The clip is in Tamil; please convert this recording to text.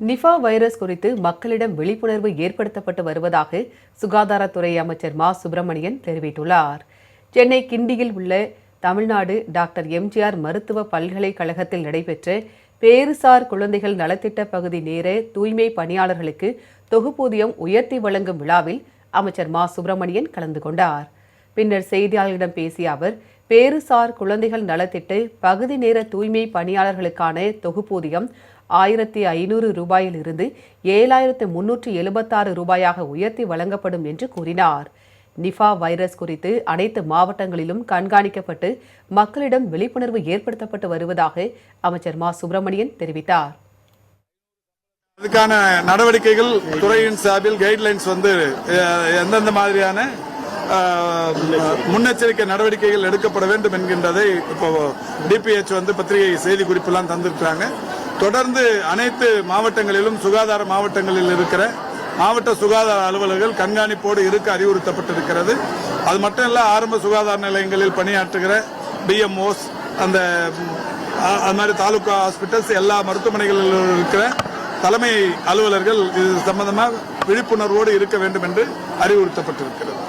நிஃபா வைரஸ் குறித்து மக்களிடம் விழிப்புணர்வு ஏற்படுத்தப்பட்டு வருவதாக சுகாதாரத்துறை அமைச்சர் மா. சுப்பிரமணியன் தெரிவித்துள்ளார். சென்னை கிண்டியில் உள்ள தமிழ்நாடு டாக்டர் எம்ஜிஆர் மருத்துவ பல்கலைக்கழகத்தில் நடைபெற்ற பேருசார் குழந்தைகள் நலத்திட்ட பகுதி நேர தூய்மை பணியாளர்களுக்கு தொகுப்பூதியம் உயர்த்தி வழங்கும் விழாவில் அமைச்சர் மா. சுப்பிரமணியன் கலந்து கொண்டார். பின்னர் செய்தியாளர்களிடம் பேசிய அவர் பேருசார் குழந்தைகள் நலத்திட்டு பகுதி நேர தூய்மை பணியாளர்களுக்கான தொகுப்பூதியம் ஆயிரத்தி ஐநூறு ரூபாயிலிருந்து ஏழாயிரத்து முன்னூற்று எழுபத்தாறு ரூபாயாக உயர்த்தி வழங்கப்படும் என்று கூறினார். நிஃபா வைரஸ் குறித்து அனைத்து மாவட்டங்களிலும் கண்காணிக்கப்பட்டு மக்களிடம் விழிப்புணர்வு ஏற்படுத்தப்பட்டு வருவதாக அமைச்சர் மா. சுப்பிரமணியன் தெரிவித்தார். அதுக்கான நடவடிக்கைகள் துறையின் சார்பில் கைட்லைன்ஸ் வந்து எந்தெந்த மாதிரியான முன்னெச்சரிக்கை நடவடிக்கைகள் எடுக்கப்பட வேண்டும் என்கின்றதை இப்போ டிபிஹெச் வந்து பத்திரிகை செய்தி குறிப்பெல்லாம் தந்திருக்கிறாங்க. தொடர்ந்து அனைத்து மாவட்டங்களிலும் சுகாதார மாவட்டங்களில் இருக்கிற மாவட்ட சுகாதார அலுவலர்கள் கண்காணிப்போடு இருக்க அறிவுறுத்தப்பட்டிருக்கிறது. அது மட்டும் இல்ல ஆரம்ப சுகாதார நிலையங்களில் பணியாற்றுகிற பிஎம்ஓஸ் அந்த அது மாதிரி தாலுகா ஹாஸ்பிட்டல்ஸ் எல்லா மருத்துவமனைகளிலும் இருக்கிற தலைமை அலுவலர்கள் இது சம்பந்தமாக விழிப்புணர்வோடு இருக்க வேண்டும் என்று அறிவுறுத்தப்பட்டிருக்கிறது.